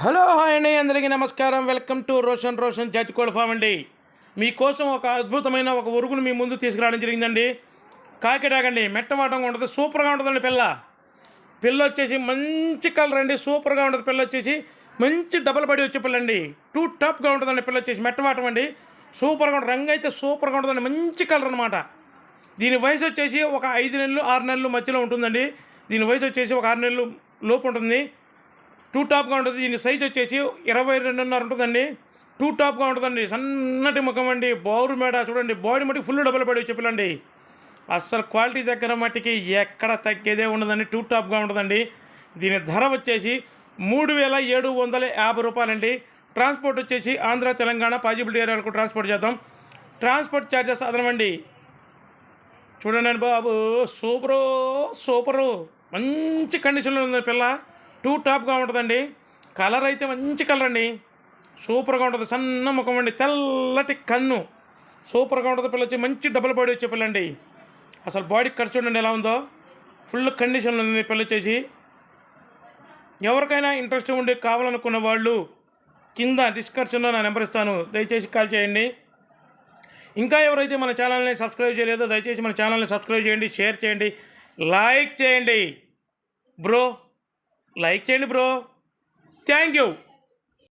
Hello hi అండి. అందరికీ నమస్కారం. వెల్కమ్ టు రోషన్ రోషన్ జాతికోళ్ళ ఫామ్ అండి. మీకోసం ఒక అద్భుతమైన ఒక ఉరుగును మీ ముందు తీసుకురావడం జరిగిందండి. కాకిడాగండి మెట్టమాటంగా ఉంటుంది సూపర్గా ఉంటుందండి పిల్ల. పిల్ల వచ్చేసి మంచి కలర్ అండి సూపర్గా ఉంటుంది పిల్ల వచ్చేసి. మంచి డబల్ బడి వచ్చే పిల్ల అండి. టూ టాప్గా ఉంటుందండి పిల్ల వచ్చేసి మెట్టమాటం అండి. సూపర్గా ఉంటుంది రంగు అయితే సూపర్గా ఉంటుందండి మంచి కలర్ అనమాట దీని వయసు వచ్చేసి ఒక ఐదు నెలలు ఆరు నెలలు మధ్యలో ఉంటుందండి. దీని వయసు వచ్చేసి ఒక ఆరు నెలలు లోపు ఉంటుంది. టూ టాప్గా ఉంటుంది. దీని సైజ్ వచ్చేసి ఇరవై రెండున్నర ఉంటుందండి. టూ టాప్గా ఉంటుందండి. సన్నటి ముఖం అండి. బౌరు మేడ చూడండి. బాడీ మట్టి ఫుల్ డబుల్ పడి చెప్పులండి అస్సలు క్వాలిటీ దగ్గర మట్టికి ఎక్కడ తగ్గేదే ఉండదండి. టూ టాప్గా ఉంటుందండి. దీని ధర వచ్చేసి మూడు వేల ఏడు వందల యాభై రూపాయలండి. ట్రాన్స్పోర్ట్ వచ్చేసి ఆంధ్ర తెలంగాణ పాజిబిలిటీ ఏరియాలకు ట్రాన్స్పోర్ట్ చేద్దాం. ట్రాన్స్పోర్ట్ ఛార్జెస్ అదనమండి చూడండి బాబు. Super super. మంచి కండిషన్లో ఉంది పిల్ల. టూ టాప్గా ఉంటుందండి. కలర్ అయితే మంచి కలర్ అండి. సూపర్గా ఉంటుంది. సన్న ముఖం అండి. తెల్లటి కన్ను. సూపర్గా ఉంటుంది. పిల్ల వచ్చి మంచి డబుల్ బాడీ వచ్చే పిల్లండి. అసలు బాడీ ఖర్చు చూడండి ఎలా ఉందో. ఫుల్ కండిషన్లో ఉంది పిల్ల వచ్చేసి. ఎవరికైనా ఇంట్రెస్ట్ ఉండి కావాలనుకున్న వాళ్ళు కింద డిస్క్రిప్షన్లో నా నెంబర్ ఇస్తాను. దయచేసి కాల్ చేయండి. ఇంకా ఎవరైతే మన ఛానల్ని సబ్స్క్రైబ్ చేయలేదో దయచేసి మన ఛానల్ని సబ్స్క్రైబ్ చేయండి షేర్ చేయండి లైక్ చేయండి. బ్రో లైక్ చేయండి బ్రో. Thank you.